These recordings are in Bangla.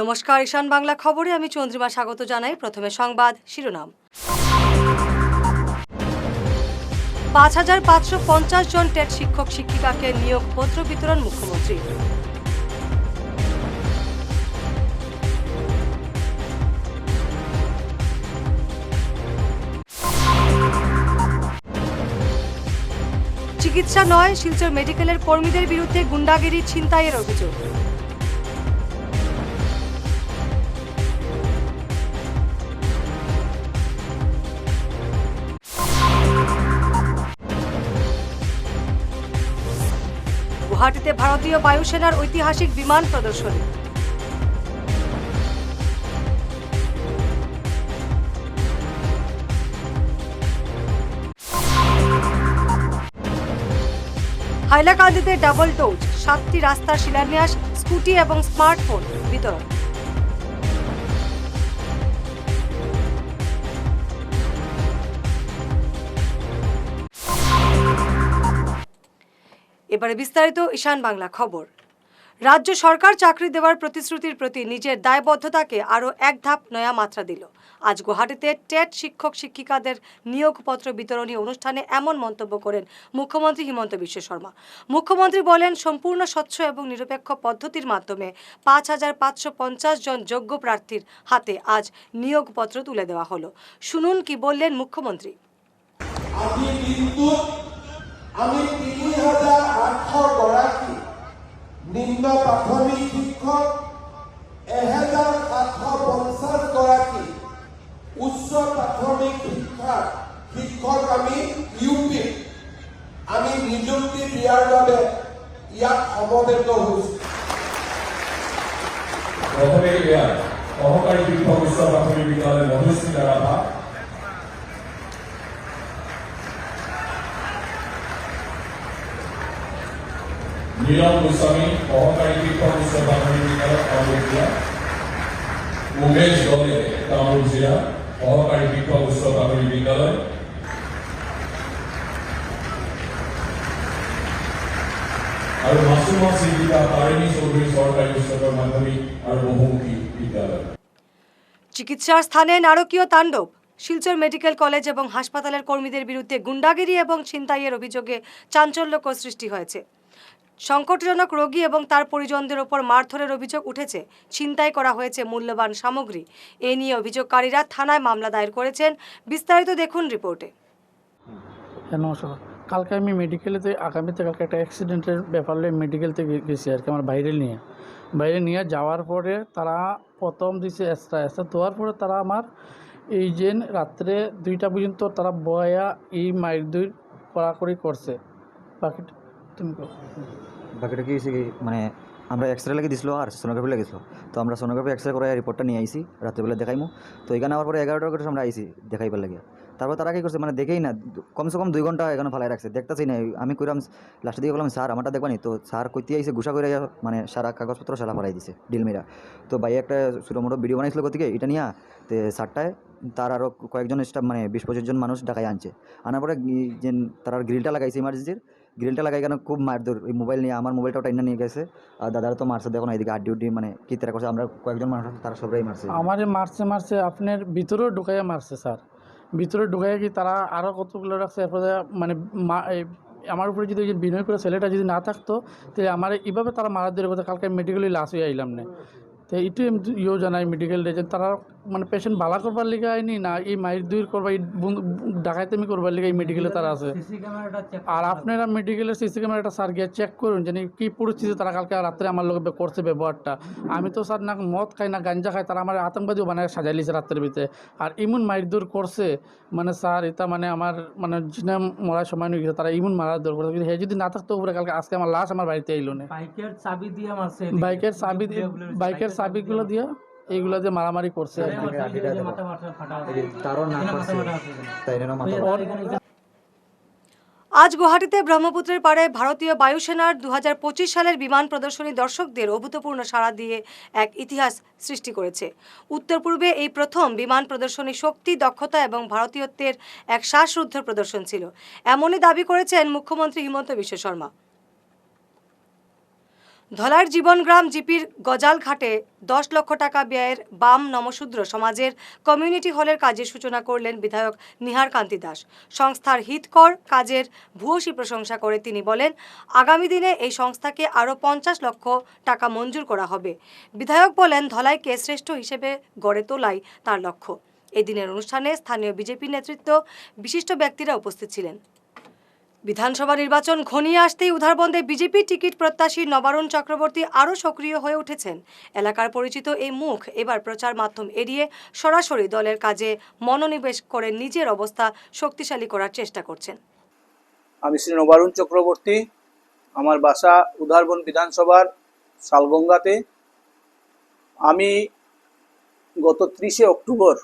নমস্কার, ঈশান বাংলা খবরে আমি চন্দ্রিমা স্বাগত জানাই। প্রথমে সংবাদ শিরোনাম। পাঁচ হাজার পাঁচশো পঞ্চাশ জন টেট শিক্ষক শিক্ষিকাকে নিয়োগ পত্র বিতরণ মুখ্যমন্ত্রী। চিকিৎসা নয়, শিলচর মেডিকেলের কর্মীদের বিরুদ্ধে গুন্ডাগিরি ছিনতাইয়ের অভিযোগ। গুয়াহাটিতে ভারতীয় বায়ুসেনার ঐতিহাসিক বিমান প্রদর্শনী। হাইলাকান্দিতে ডাবল ডোজ সাতটি রাস্তার শিলান্যাস, স্কুটি এবং স্মার্টফোন বিতরণ। এবারে বিস্তারিত ঈশান বাংলা খবর। রাজ্য সরকার চাকরি দেওয়ার প্রতিশ্রুতির প্রতি নিজের দায়বদ্ধতাকে আরও এক ধাপ নয়া মাত্রা দিল। আজ গুয়াহাটিতে টেট শিক্ষক শিক্ষিকাদের নিয়োগপত্র বিতরণী অনুষ্ঠানে এমন মন্তব্য করেন মুখ্যমন্ত্রী হিমন্ত বিশ্ব শর্মা। মুখ্যমন্ত্রী বলেন, সম্পূর্ণ স্বচ্ছ এবং নিরপেক্ষ পদ্ধতির মাধ্যমে পাঁচ হাজার পাঁচশো পঞ্চাশ জন যোগ্য প্রার্থীর হাতে আজ নিয়োগপত্র তুলে দেওয়া হলো। শুনুন কি বললেন মুখ্যমন্ত্রী। আমি নিম্ন প্ৰাথমিক শিক্ষক, এহেজাৰ সাতশ পঞ্চাছ গৰাকী, উচ্চ প্ৰাথমিক শিক্ষাৰ শিক্ষক আমি ইউ পিত আমি নিযুক্তি দিয়াৰ বাবে ইয়াত সমবেত হৈছোঁ। সহকারী শিক্ষক উচ্চ প্রাথমিক বিদ্যালয় মধুশ্রী রাভা নীলম গোস্বামী সহকারী শিক্ষক উচ্চ প্রাথমিক বিদ্যালয় কামরূপিয়া উমেশ দলে কামরূপ জিলা সহকারী শিক্ষক উচ্চ প্রাথমিক বিদ্যালয়। আৰু মাছুমা চিন্তিতা তাৰিণী চৌধুৰী মাধ্যমিক বহুমুখী বিদ্যালয়। চিকিৎসার স্থানে নারকীয় তাণ্ডব শিলচর মেডিকেল কলেজ এবং হাসপাতালের কর্মীদের বিরুদ্ধে গুন্ডাগিরি এবং ছিনতাইয়ের অভিযোগে চাঞ্চল্যকর সৃষ্টি হয়েছে। সংকটজনক রোগী এবং তার পরিজনদের ওপর মারধরের অভিযোগ উঠেছে। ছিনতাই করা হয়েছে মূল্যবান সামগ্রী। এ নিয়ে অভিযোগকারীরা থানায় মামলা দায়ের করেছেন। বিস্তারিত দেখুন রিপোর্টে। হ্যাঁ নমস্কার। কালকে আমি মেডিকেলেতে আগামীতে কালকে একটা অ্যাক্সিডেন্টের ব্যাপার নিয়ে মেডিকেলতে গেছি আর কি, আমার বাইরে নিয়ে। বাইরে নিয়ে যাওয়ার পরে তারা প্রথম দিছে এক্সট্রা এক্সট্রা দেওয়ার পরে তারা আমার এই যে রাত্রে দুইটা পর্যন্ত তারা বয়া এই মাইর দুই কড়াকড়ি করছে। বাকি তুমি কও। বাকিটা কি হয়েছে কি মানে আমরা এক্সরে লাগি দিছিল আর সোনোগ্রাফি লাগিছিল। তো আমরা সোনোগ্রাফি এক্সরে করে রিপোর্টটা নিয়ে আইছি, রাত্রেবেলা দেখাইমু। তো এখানে আবার পরে এগারোটার করে আমরা আইছি দেখাইবার লাগে তারপর তারা কি করছে মানে দেখেই না, কমসে কম দুই ঘণ্টা এখানে ফালাই রাখছে, দেখতেছি না, আমি কইরাম লাস্টে দিকে বললাম, স্যার, আমারটা দেখবানি তো স্যার কইতে আইসে গুছা করে মানে সারা কাগজপত্র সারা ফালাই দিছে ডিলমিরা তো ভাই একটা ছোটো মোটো ভিডিও বানাইছিল গতিকে, এটা নিয়ে, তো সারটায় তার আরও কয়েকজন স্টাফ মানে বিশ পঁচিশ জন মানুষ ডাকাই আনছে। আনার পরে যে তার গ্রিলটা লাগাইছে ইমার্জেন্সির গ্রিলটা লাগাই কেন খুব মারধর। ওই মোবাইল নিয়ে আমার মোবাইলটাও টাইনা নিয়ে গেছে। আর দাদারা তো মারছে, দেখো না এদিকে আড্ডি উড্ডি মানে কি তারা করছে, আমরা কয়েকজন মানুষ তারা সবাই মারছে। আমারে মারছে মারছে, আপনার ভিতরেও ঢুকাইয়া মারছে, স্যার। ভিতরে ঢুকাইয়া কি তারা আরও কতগুলো রাখছে, এরপরে মানে আমার উপরে যদি বিনয় করে ছেলেটা যদি না থাকতো, তাহলে আমার এইভাবে তারা মারার দিয়ে কথা কালকে মেডিকেলে লাশ হয়ে আইলাম না। তো এইটু ইয়েও জানাই মেডিকেল রেজেন্ট তারা মানে পেশেন্ট ভালা করবার লিগে আইনি না এই মাইর দুই করবার ডাকাইতেমি করবার লিগে এই মেডিকেলে তারা আছে। আর আপনারা মেডিকেলের সিসি ক্যামেরাটা স্যার গিয়ে চেক করুন যে কি পরিস্থিতি তারা কালকে রাত্রে আমার লোক করছে ব্যবহারটা। আমি তো স্যার না মদ খাই না গাঞ্জা খাই তারা আমার আতঙ্কবাদীও বানায় সাজাই লিছে রাত্রের ভিতরে। আর ইমন মারদুর করছে মানে স্যার এটা মানে আমার মানে জিনা মরার সময় নিয়ে গেছে তারা ইমন মারার দর করছে। কিন্তু হে যদি না থাকতো উপরে কালকে আজকে আমার লাশ আমার বাড়িতে আইলো না। বাইকের চাবি দিয়ে বাইকের চাবি বাইকের চাবিগুলো দিয়ে এইগুলো দিয়ে মারামারি করছে আজ গুয়াহাটিতে ব্রহ্মপুত্রের পাড়ে ভারতীয় বায়ুসেনার দু হাজার পঁচিশ সালের বিমান প্রদর্শনী দর্শকদের অভূতপূর্ণ সাড়া দিয়ে এক ইতিহাস সৃষ্টি করেছে। উত্তর পূর্বে এই প্রথম বিমান প্রদর্শনী শক্তি দক্ষতা এবং ভারতীয়ত্বের এক শ্বাসরুদ্ধ প্রদর্শন ছিল। এমনই দাবি করেছেন মুখ্যমন্ত্রী হিমন্ত বিশ্ব শর্মা। ধলার জীবনগ্রাম জিপির গজাল ঘাটে দশ লক্ষ টাকা ব্যয়ের বাম নমশূদ্র সমাজের কমিউনিটি হলের কাজের সূচনা করলেন বিধায়ক নিহার কান্তি দাস। সংস্থার হিতকর কাজের ভূয়সী প্রশংসা করে তিনি বলেন, আগামী দিনে এই সংস্থাকে আরও পঞ্চাশ লক্ষ টাকা মঞ্জুর করা হবে। বিধায়ক বলেন, ধলাইকে শ্রেষ্ঠ হিসেবে গড়ে তোলাই তার লক্ষ্য। এদিনের অনুষ্ঠানে স্থানীয় বিজেপি নেতৃত্ব বিশিষ্ট ব্যক্তিরা উপস্থিত ছিলেন। বিধানসভা নির্বাচন ঘনিয়ে আসতেই উধারবন্দে বিজেপি টিকিট প্রত্যাশী নবারুণ চক্রবর্তী আরও সক্রিয় হয়ে উঠেছেন। এলাকার পরিচিত এই মুখ এবার প্রচার মাধ্যম এড়িয়ে সরাসরি দলের কাজে মনোনিবেশ করে নিজের অবস্থা শক্তিশালী করার চেষ্টা করছেন। আমি শ্রী নবারুণ চক্রবর্তী, আমার বাসা উধারবন বিধানসভার শালগঙ্গাতে। আমি গত ত্রিশে অক্টোবর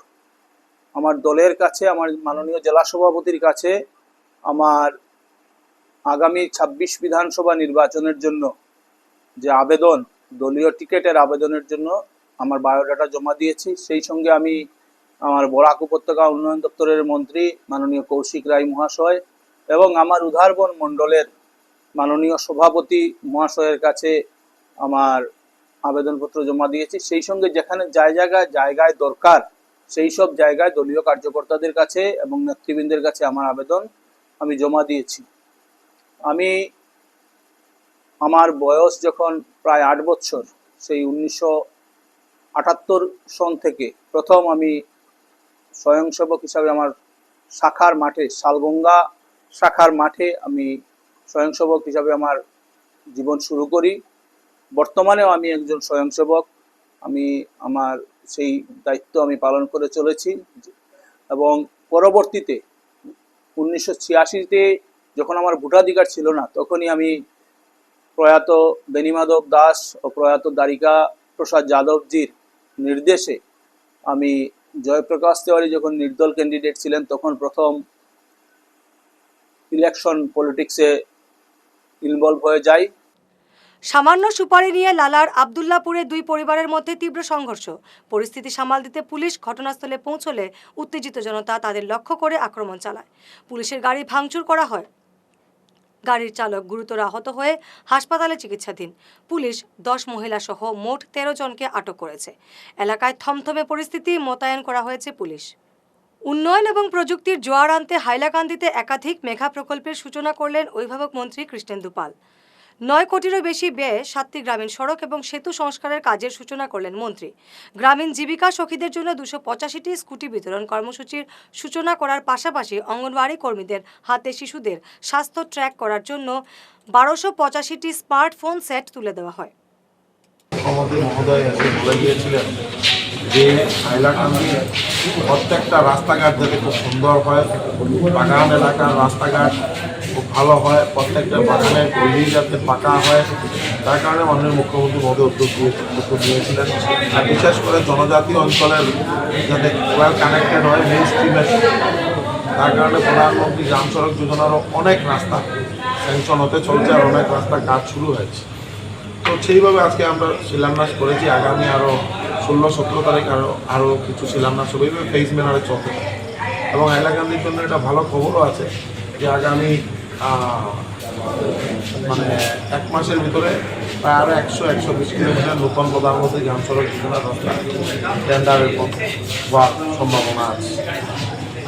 আমার দলের কাছে, আমার মাননীয় জেলা সভাপতির কাছে, আমার আগামী ছাব্বিশ বিধানসভা নির্বাচনের জন্য যে আবেদন, দলীয় টিকিটের আবেদনের জন্য আমার বায়োডাটা জমা দিয়েছি। সেই সঙ্গে আমি আমার বরাক উপত্যকা উন্নয়ন দপ্তরের মন্ত্রী মাননীয় কৌশিক রায় মহাশয় এবং আমার উধারবন মণ্ডলের মাননীয় সভাপতি মহাশয়ের কাছে আমার আবেদনপত্র জমা দিয়েছি। সেই সঙ্গে যেখানে জায় জায়গায় জায়গায় দরকার, সেই সব জায়গায় দলীয় কার্যকর্তাদের কাছে এবং নেতৃবৃন্দের কাছে আমার আবেদন আমি জমা দিয়েছি। আমি আমার বয়স যখন প্রায় আট বছর, সেই উনিশশো আটাত্তর সন থেকে প্রথম আমি স্বয়ংসেবক হিসাবে আমার শাখার মাঠে, শালগঙ্গা শাখার মাঠে আমি স্বয়ংসেবক হিসাবে আমার জীবন শুরু করি। বর্তমানেও আমি একজন স্বয়ংসেবক। আমি আমার সেই দায়িত্ব আমি পালন করে চলেছি। এবং পরবর্তীতে উনিশশো ছিয়াশিতে যখন আমার ভোটাধিকার ছিল না, তখনই আমি প্রয়াত বেনিমাধব দাস ও প্রয়াত দ্বারিকা প্রসাদ যাদবজির নির্দেশে আমি জয়প্রকাশ তেওয়ারি যখন নির্দল ক্যান্ডিডেট ছিলেন, তখন প্রথম ইলেকশন পলিটিক্সে ইনভলভ হয়ে যাই। সামান্য সুপারি নিয়ে লালার আবদুল্লাপুরে দুই পরিবারের মধ্যে তীব্র সংঘর্ষ। পরিস্থিতি সামাল দিতে পুলিশ ঘটনাস্থলে পৌঁছলে উত্তেজিত জনতা তাদের লক্ষ্য করে আক্রমণ চালায়। পুলিশের গাড়ি ভাঙচুর করা হয়। গাড়ির চালক গুরুতর আহত হয়ে হাসপাতালে চিকিৎসাধীন। পুলিশ দশ মহিলাসহ মোট তেরো জনকে আটক করেছে। এলাকায় থমথমে পরিস্থিতি মোতায়েন করা হয়েছে পুলিশ। উন্নয়ন এবং প্রযুক্তির জোয়ার আনতে হাইলাকান্দিতে একাধিক মেঘা প্রকল্পের সূচনা করলেন অভিভাবক মন্ত্রী কৃষ্ণেন্দু পাল। নয় কোটিরও বেশি ব্যয়ে সাতটি গ্রামীণ সড়ক এবং সেতু সংস্কারের কাজের সূচনা করলেন মন্ত্রী। গ্রামীণ জীবিকা সখীদের জন্য দুশো পঁচাশিটি স্কুটি বিতরণ কর্মসূচির সূচনা করার পাশাপাশি অঙ্গনওয়াড়ি কর্মীদের হাতে শিশুদের স্বাস্থ্য ট্র্যাক করার জন্য বারোশো পঁচাশিটি স্মার্টফোন সেট তুলে দেওয়া হয়। মহোদয় বলে যে হাইলাকান্দি প্রত্যেকটা রাস্তাঘাট যাতে খুব সুন্দর হয়, বাগান এলাকার রাস্তাঘাট খুব ভালো হয়, প্রত্যেকটা বাগানের গলি যাতে পাকা হয়, তার কারণে মাননীয় মুখ্যমন্ত্রী মহোদয় উদ্যোগ উদ্যোগ নিয়েছিলেন। আর বিশেষ করে জনজাতি অঞ্চলের যাতে ওয়েল কানেক্টেড হয় মেন স্ট্রিমের তার কারণে প্রধানমন্ত্রী গ্রাম সড়ক যোজনারও অনেক রাস্তা স্যাংশন হতে চলছে আর অনেক রাস্তা কাজ শুরু হয়েছে। তো সেইভাবে আজকে আমরা শিলান্যাস করেছি। আগামী আরও ষোলো, সতেরো তারিখ আরও আরও কিছু শিলান্যাস হবে। এইভাবে ফেস ম্যানারে চলতে এবং হাইলাকান্দির জন্য একটা ভালো খবরও আছে যে আগামী মানে এক মাসের ভিতরে প্রায় আরও একশো একশো বিশ কিলোমিটার নতুন প্রধানমন্ত্রী গ্রাম সড়ক যোজনার রাস্তা টেন্ডারের হওয়ার সম্ভাবনা আছে।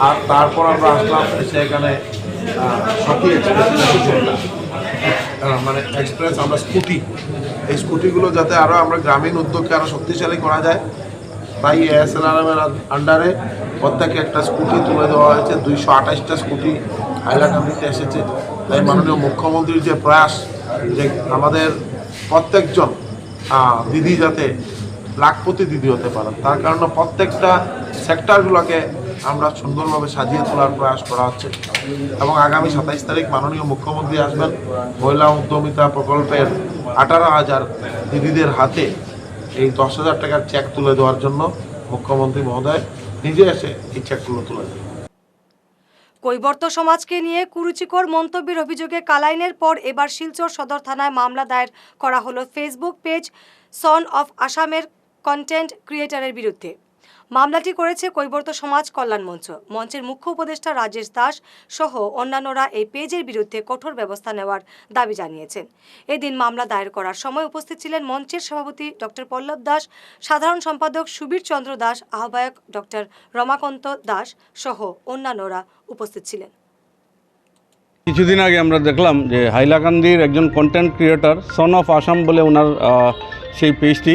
আর তারপর আমরা আসলাম এসে এখানে সখী এক্সপ্রেস মানে এক্সপ্রেস আমরা স্কুটি। এই স্কুটিগুলো যাতে আরও আমরা গ্রামীণ উদ্যোগকে আরও শক্তিশালী করা যায় তাই এএসএলআরএমের আন্ডারে প্রত্যেকে একটা স্কুটি তুলে দেওয়া হয়েছে, দুইশো আঠাশটা স্কুটি হাইলাকান্দিতে এসেছে। তাই মাননীয় মুখ্যমন্ত্রীর যে প্রয়াস, যে আমাদের প্রত্যেকজন দিদি যাতে লাখপতি দিদি হতে পারেন, তার কারণে প্রত্যেকটা সেক্টরগুলোকে আমরা সুন্দরভাবে সাজিয়ে তোলার প্রয়াস করা হচ্ছে। এবং আগামী সাতাইশ তারিখ মাননীয় মুখ্যমন্ত্রী আসবেন মহিলা উদ্যমিতা প্রকল্পের আঠারো হাজার দিদিদের হাতে এই দশ হাজার টাকার চেক তুলে দেওয়ার জন্য মুখ্যমন্ত্রী মহোদয় নিজে এসে এই চেকগুলো তুলে দেবেন। কৈবর্ত সমাজকে নিয়ে কুরুচিকর মন্তব্যের অভিযোগে কালাইনের পর এবার শিলচর সদর থানায় মামলা দায়ের করা হলো। ফেসবুক পেজ সন অফ আসামের কন্টেন্ট ক্রিয়েটারের বিরুদ্ধে। মামলাটি করেছে কৈবর্ত সমাজ কল্যাণ মঞ্চ। মঞ্চের মুখ্য উপদেষ্টা রাজেশ দাস সহ অন্যান্যরা এই পেজের বিরুদ্ধে কঠোর ব্যবস্থা নেওয়ার দাবি জানিয়েছেন। এদিন মামলা দায়ের করার সময় উপস্থিত ছিলেন মঞ্চের সভাপতি ডক্টর পল্লব দাস, সাধারণ সম্পাদক সুবীর চন্দ্র দাস, আহ্বায়ক ডক্টর রমাকান্ত দাস সহ অন্যান্যরা উপস্থিত ছিলেন। কিছুদিন আগে আমরা দেখলাম যে হাইলাকান্দির একজন content creator son of Assam বলে ওনার সেই পেজটি।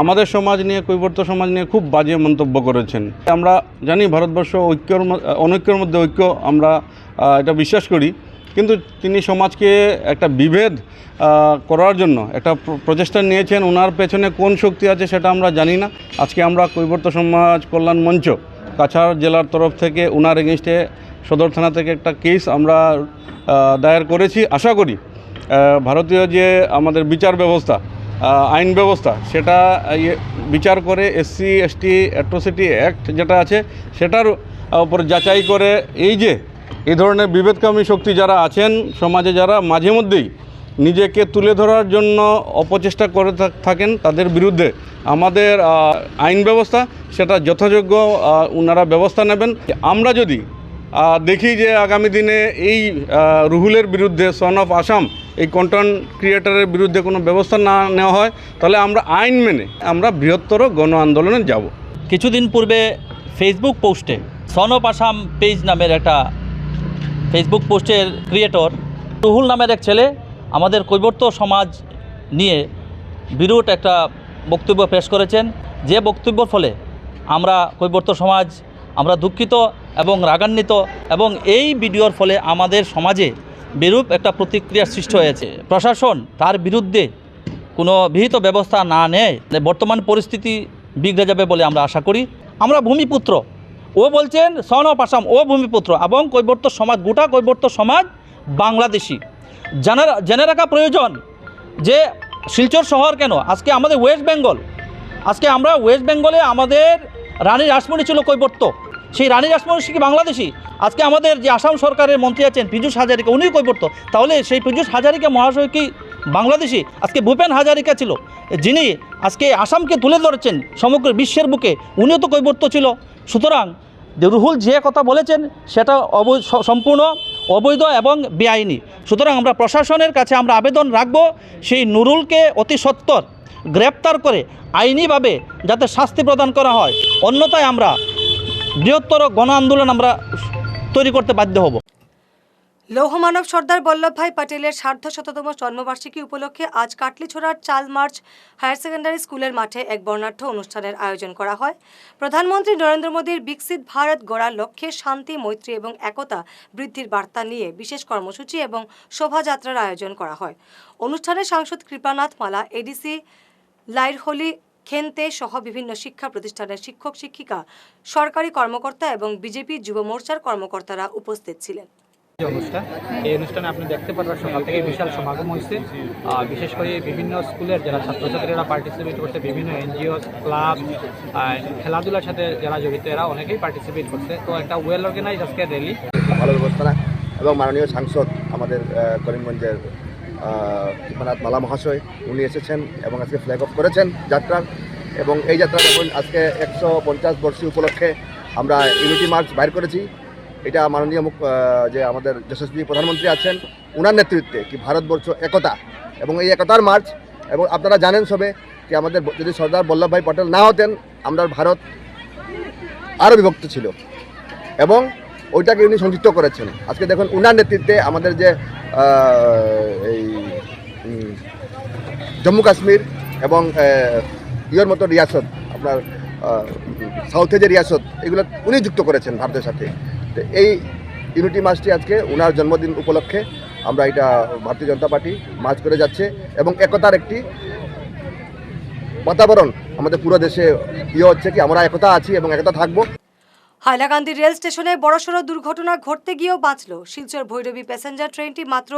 আমাদের সমাজ নিয়ে কৈবর্ত সমাজ নিয়ে খুব বাজে মন্তব্য করেছেন। আমরা জানি ভারতবর্ষ ঐক্যর অনৈক্যর মধ্যে ঐক্য আমরা এটা বিশ্বাস করি। কিন্তু তিনি সমাজকে একটা বিভেদ করার জন্য একটা প্রচেষ্টা নিয়েছেন। ওনার পেছনে কোন শক্তি আছে সেটা আমরা জানি না। আজকে আমরা কৈবর্ত সমাজ কল্যাণ মঞ্চ, কাছাড় জেলার তরফ থেকে ওনার এগেনস্টে সদর থানা থেকে একটা কেস আমরা দায়ের করেছি। আশা করি ভারতীয় যে আমাদের বিচার ব্যবস্থা আইন ব্যবস্থা, সেটা ইয়ে বিচার করে এসসি এসটি অ্যাট্রোসিটি অ্যাক্ট যেটা আছে, সেটার উপর যাচাই করে এই যে, এই ধরনের বিভেদকামী শক্তি যারা আছেন, সমাজে যারা মাঝে মধ্যেই নিজেকে তুলে ধরার জন্য অপচেষ্টা করে থাকেন, তাদের বিরুদ্ধে আমাদের আইন ব্যবস্থা, সেটা যথাযোগ্য ওনারা ব্যবস্থা নেবেন। আমরা যদি দেখি যে আগামী দিনে এই রুহুলের বিরুদ্ধে সন অফ আসাম এই কন্টেন্ট ক্রিয়েটারের বিরুদ্ধে কোনো ব্যবস্থা না নেওয়া হয়, তাহলে আমরা আইন মেনে আমরা বৃহত্তর গণ আন্দোলনে যাব। কিছুদিন পূর্বে ফেসবুক পোস্টে সন অফ আসাম পেজ নামের একটা ফেসবুক পোস্টের ক্রিয়েটর রুহুল নামের এক ছেলে আমাদের কৈবর্ত সমাজ নিয়ে বিরূট একটা বক্তব্য পেশ করেছেন। যে বক্তব্যর ফলে আমরা কৈবর্ত সমাজ, আমরা দুঃখিত এবং রাগান্বিত এবং এই ভিডিওর ফলে আমাদের সমাজে বিরূপ একটা প্রতিক্রিয়ার সৃষ্টি হয়েছে। প্রশাসন তার বিরুদ্ধে কোনো বিহিত ব্যবস্থা না নেয় বর্তমান পরিস্থিতি বিগড়ে যাবে বলে আমরা আশা করি। আমরা ভূমিপুত্র। ও বলছেন, সন অফ আসাম ও ভূমিপুত্র এবং কৈবর্ত সমাজ, গোটা কৈবর্ত সমাজ বাংলাদেশি। জানা, জেনে রাখা প্রয়োজন যে শিলচর শহর কেন? আজকে আমাদের ওয়েস্ট বেঙ্গল, আজকে আমরা ওয়েস্ট বেঙ্গলে আমাদের রানী রাসমণি ছিল কৈবর্ত। সেই রানী রাসমণি কি বাংলাদেশি? আজকে আমাদের যে আসাম সরকারের মন্ত্রী আছেন পীযূষ হাজারিকা, উনিও কৈবর্ত। তাহলে সেই পীযূষ হাজারিকা মহাশয় কি বাংলাদেশি? আজকে ভূপেন হাজারিকা ছিল। যিনি আজকে আসামকে তুলে ধরেছেন সমগ্র বিশ্বের বুকে, উনিও তো কৈবর্ত ছিল। সুতরাং রুহুল যে কথা বলেছেন, সেটা সম্পূর্ণ অবৈধ এবং বেআইনি। সুতরাং আমরা প্রশাসনের কাছে আমরা আবেদন রাখব, সেই নুরুলকে অতি সত্বর গ্রেপ্তার করে আইনিভাবে যাতে শাস্তি প্রদান করা হয়। অন্যথায় আমরা বৃহত্তর গণ আন্দোলন আমরা তৈরি করতে বাধ্য হব। লৌহমানব সর্দার বল্লভভাই প্যাটেলের সার্ধ শততম জন্মবার্ষিকী উপলক্ষে আজ কাটলিছোড়ার চাল মার্চ হায়ার সেকেন্ডারি স্কুলের মাঠে এক বর্ণাঢ্য অনুষ্ঠানের আয়োজন করা হয়। প্রধানমন্ত্রী নরেন্দ্র মোদীর বিকশিত ভারত গড়ার লক্ষ্যে শান্তি, মৈত্রী এবং একতা বৃদ্ধির বার্তা নিয়ে বিশেষ কর্মসূচি এবং শোভাযাত্রার আয়োজন করা হয়। অনুষ্ঠানে সাংসদ কৃপানাথ মালা এডিসি লাইরহলি খেনতে সহ বিভিন্ন শিক্ষা প্রতিষ্ঠানের শিক্ষক শিক্ষিকা সরকারি কর্মকর্তা এবং বিজেপি যুব মোর্চার কর্মকর্তারা উপস্থিত ছিলেন। যে অনুষ্ঠান এই অনুষ্ঠানে আপনি দেখতে পারবেন সকাল থেকে বিশাল সমাগম হয়েছে। বিশেষ করে বিভিন্ন স্কুলের যারা ছাত্রছাত্রীরা পার্টিসিপেট করছে বিভিন্ন এনজিও ক্লাব খেলাধুলার সাথে যারা জড়িত এরা অনেকেই পার্টিসিপেট করছে। তো একটা ওয়েল অর্গানাইজ আজকে র্যালি ভালো ব্যবস্থা এবং মাননীয় সাংসদ আমাদের করিমগঞ্জের মালা মহাশয় উনি এসেছেন এবং আজকে ফ্ল্যাগ অফ করেছেন যাত্রার। এবং এই যাত্রা যখন আজকে একশো পঞ্চাশ বর্ষী উপলক্ষে আমরা ইউনিটি মার্চ বাইর করেছি। এটা মাননীয় মুখ যে আমাদের যশস্বী প্রধানমন্ত্রী আছেন ওনার নেতৃত্বে কি ভারতবর্ষ একতা। এবং এই একতার মার্চ, এবং আপনারা জানেন সবে যে আমাদের যদি সর্দার বল্লভভাই পটেল না হতেন, আমরা ভারত আরও বিভক্ত ছিল। এবং ওইটাকে উনি সংযুক্ত করেছেন। আজকে দেখুন, উনার নেতৃত্বে আমাদের যে এই জম্মু কাশ্মীর এবং ইয়ের মতো রিয়াসত, আপনার সাউথে যে রিয়াসত, এগুলো উনি যুক্ত করেছেন ভারতের সাথে। তো এই ইউনিটি মার্চটি আজকে উনার জন্মদিন উপলক্ষে আমরা এটা ভারতীয় জনতা পার্টি মার্চ করে যাচ্ছে এবং একতার একটি বাতাবরণ আমাদের পুরো দেশে ইয়ে হচ্ছে কি, আমরা একতা আছি এবং একতা থাকব। হাইলাকান্দি রেল স্টেশনে বড়সড় দুর্ঘটনা ঘটতে গিয়েও বাঁচল শিলচর ভৈরবী প্যাসেঞ্জার ট্রেনটি মাত্র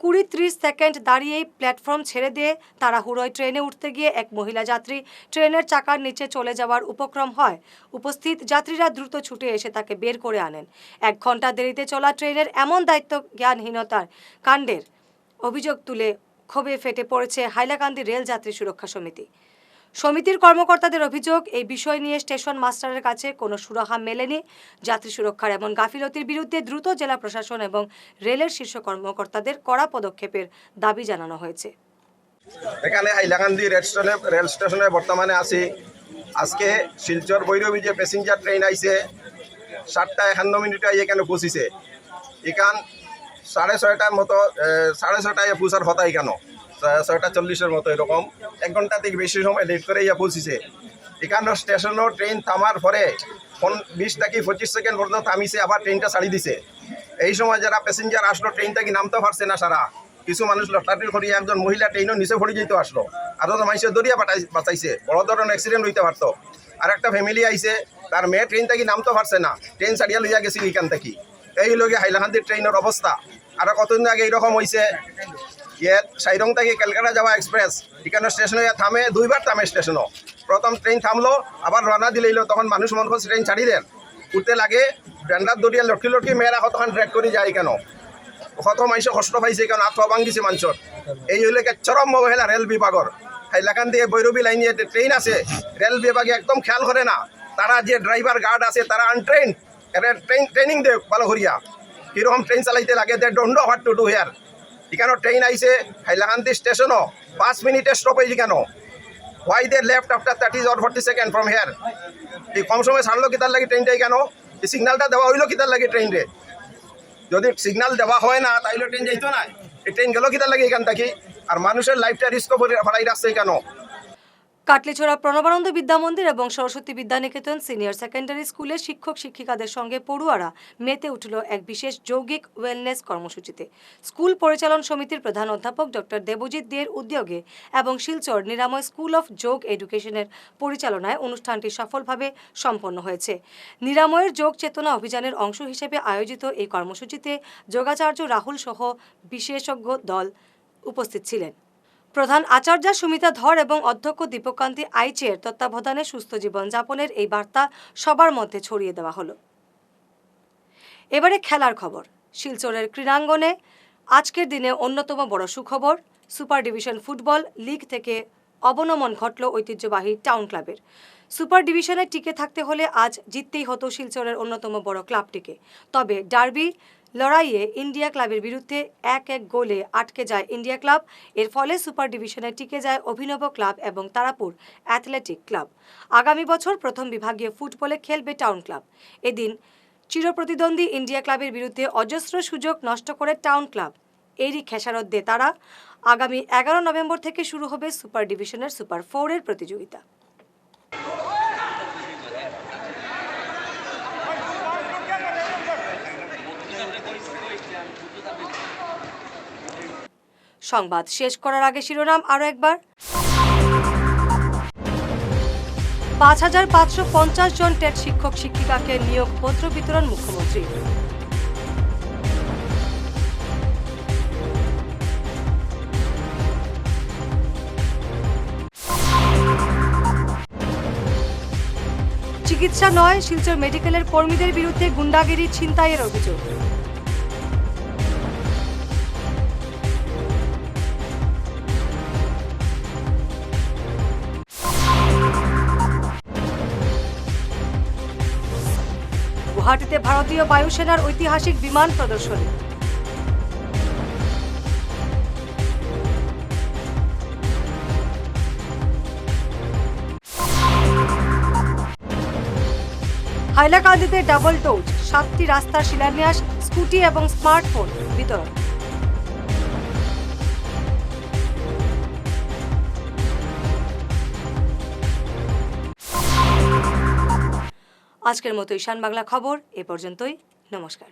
কুড়ি ত্রিশ সেকেন্ড দাঁড়িয়েই প্ল্যাটফর্ম ছেড়ে দিয়ে তাড়াহুড়োয় ট্রেনে উঠতে গিয়ে এক মহিলা যাত্রী ট্রেনের চাকার নিচে চলে যাওয়ার উপক্রম হয়। উপস্থিত যাত্রীরা দ্রুত ছুটে এসে তাকে বের করে আনেন। এক ঘণ্টা দেরিতে চলা ট্রেনের এমন দায়িত্ব জ্ঞানহীনতার কাণ্ডের অভিযোগ তুলে ক্ষোভে ফেটে পড়েছে হাইলাকান্দি রেল যাত্রী সুরক্ষা সমিতি। সমিতির কর্মকর্তাদের অভিযোগ, এই বিষয় নিয়ে স্টেশন মাস্টারের কাছে কোনো সুরাহা মেলেনি। যাত্রী সুরক্ষার এমন গাফিলতির বিরুদ্ধে দ্রুত জেলা প্রশাসন এবং রেলের শীর্ষ কর্মকর্তাদের কড়া পদক্ষেপের দাবি জানানো হয়েছে। এখানে হাইলাকান্দি রেল স্টেশনে রেল স্টেশনে বর্তমানে আছি। আজকে শিলচর বৈরবী যে প্যাসেঞ্জার ট্রেন আইছে, সাতটা একান্ন মিনিটে এখানে পৌঁছিছে। এখান সাড়ে ছয়টার মতো সাড়ে ছয়টায় পৌঁছার কথা এখানে ছয়টা চল্লিশের মতো এরকম। এক ঘণ্টা থেকে বেশি সময় লেট করে ইয়া পৌঁছিছে। এখানে স্টেশনও ট্রেন থামার পরে ফোন বিশ থেকে পঁচিশ সেকেন্ড পর্যন্ত থামিছে, আবার ট্রেনটা ছাড়ি দিছে। এই সময় যারা প্যাসেঞ্জার আসলো ট্রেনটা কি নামতে পারছে না সারা? কিছু মানুষ লটারির করিয়ে একজন মহিলা ট্রেনও নিচে পড়ে যেতে আসলো। আর তো মানুষের দরিয়া বাটাই বাঁচাইছে। বড় ধরনের অ্যাক্সিডেন্ট হইতে পারতো। আর একটা ফ্যামিলি আইছে, তার মেয়ে ট্রেন থেকে নামতে পারছে না? ট্রেন ছাড়িয়া লইয়া গেছি এখান থেকে। এই লগে হাইলাকান্দির ট্রেনের অবস্থা। আর কতদিন আগে এইরকম হয়েছে ইয়াত সাইরং থেকে ক্যালকাটা যাওয়া এক্সপ্রেস এখানে স্টেশনে থামে দুইবার থামে স্টেশনও প্রথম ট্রেন থামলো আবার রানা দিলেইলো তখন মানুষ মনে করছে ট্রেন ছাড়ি দেন উঠতে লাগে ব্যান্ডার দরিয়া লটকি লটকি মেয়েরা কতক্ষণ ট্রেক করে যায় কেন কত মানুষ কষ্ট পাইছে কেন আত্মা ভাঙ্গিছে মানুষের এই হইলে একে চরম অবহেলা রেল বিভাগর হাইলাকান দিয়ে বৈরবী লাইনে যে ট্রেন আছে রেল বিভাগে একদম খেয়াল করে না তারা যে ড্রাইভার গার্ড আছে তারা আনট্রেন ট্রেন ট্রেনিং দেয় ভালো করিয়া কীরকম ট্রেন চালাইতে লাগে they don't know what to do here এখানে ট্রেন আইছে, হাইলাকান্দি স্টেশনও পাঁচ মিনিটে স্টপেজ কেন why they left after thirty or forty second from here এই কম সময় ছাড়লো কিতার লাগে ট্রেনটা এখানেও এই সিগন্যালটা দেওয়া হইল কিতার লাগে ট্রেনরে যদি সিগনাল দেওয়া হয় না, তাইলে ট্রেন যাইতো না। এই ট্রেন গেল কিতার লাগে এখান থেকে? আর মানুষের লাইফটা রিস্ক করে ফেলাই রাখছে কেন কাটলিছড়া প্রণবানন্দ বিদ্যা মন্দির এবং সরস্বতী বিদ্যানিকেতন সিনিয়র সেকেন্ডারি স্কুলের শিক্ষক শিক্ষিকাদের সঙ্গে পড়ুয়ারা মেতে উঠল এক বিশেষ যৌগিক ওয়েলনেস কর্মসূচিতে। স্কুল পরিচালন সমিতির প্রধান অধ্যাপক ডক্টর দেবজিৎ দের উদ্যোগে এবং শিলচর নিরাময় স্কুল অফ যোগ এডুকেশনের পরিচালনায় অনুষ্ঠানটি সফলভাবে সম্পন্ন হয়েছে। নিরাময়ের যোগ চেতনা অভিযানের অংশ হিসেবে আয়োজিত এই কর্মসূচিতে যোগাচার্য রাহুল সহ বিশেষজ্ঞ দল উপস্থিত ছিলেন। প্রধান আচার্যা সুমিতা ধর এবং অধ্যক্ষ দীপকান্তি আইচের তত্ত্বাবধানে সুস্থ জীবন যাপনের এই বার্তা সবার মধ্যে ছড়িয়ে দেওয়া হলো। এবারে খেলার খবর। শিলচরের ক্রীড়াঙ্গনে আজকের দিনে অন্যতম বড় সুখবর, সুপার ডিভিশন ফুটবল লিগ থেকে অবনমন ঘটল ঐতিহ্যবাহী টাউন ক্লাবের। সুপার ডিভিশনে টিকে থাকতে হলে আজ জিততেই হতো শিলচরের অন্যতম বড় ক্লাবটিকে। তবে ডার্বি লড়াইয়ে ইন্ডিয়া ক্লাবের বিরুদ্ধে এক এক গোলে আটকে যায় ইন্ডিয়া ক্লাব। এর ফলে সুপার ডিভিশনে টিকে যায় অভিনব ক্লাব এবং তারাপুর অ্যাথলেটিক ক্লাব। আগামী বছর প্রথম বিভাগীয় ফুটবলে খেলবে টাউন ক্লাব। এদিন চিরপ্রতিদ্বন্দ্বী ইন্ডিয়া ক্লাবের বিরুদ্ধে অজস্র সুযোগ নষ্ট করে টাউন ক্লাব। এরই খেসারত দিয়ে তারা। আগামী এগারো নভেম্বর থেকে শুরু হবে সুপার ডিভিশনের সুপার ফোরের প্রতিযোগিতা। সংবাদ শেষ করার আগে শিরোনাম আরও একবার। পাঁচ হাজার পাঁচশো পঞ্চাশ জন টেট শিক্ষক শিক্ষিকাকে নিয়োগ পত্র বিতরণ মুখ্যমন্ত্রী। চিকিৎসা নয়, শিলচর মেডিকেলের কর্মীদের বিরুদ্ধে গুন্ডাগিরি ছিনতাইয়ের অভিযোগ। গুয়াহাটিতে ভারতীয় বায়ুসেনার ঐতিহাসিক বিমান প্রদর্শনী। হাইলাকান্দিতে ডাবল ডোজ সাতটি রাস্তার শিলান্যাস, স্কুটি এবং স্মার্টফোন বিতরণ। আজকের মতো ঈশান বাংলা খবর এ পর্যন্তই নমস্কার।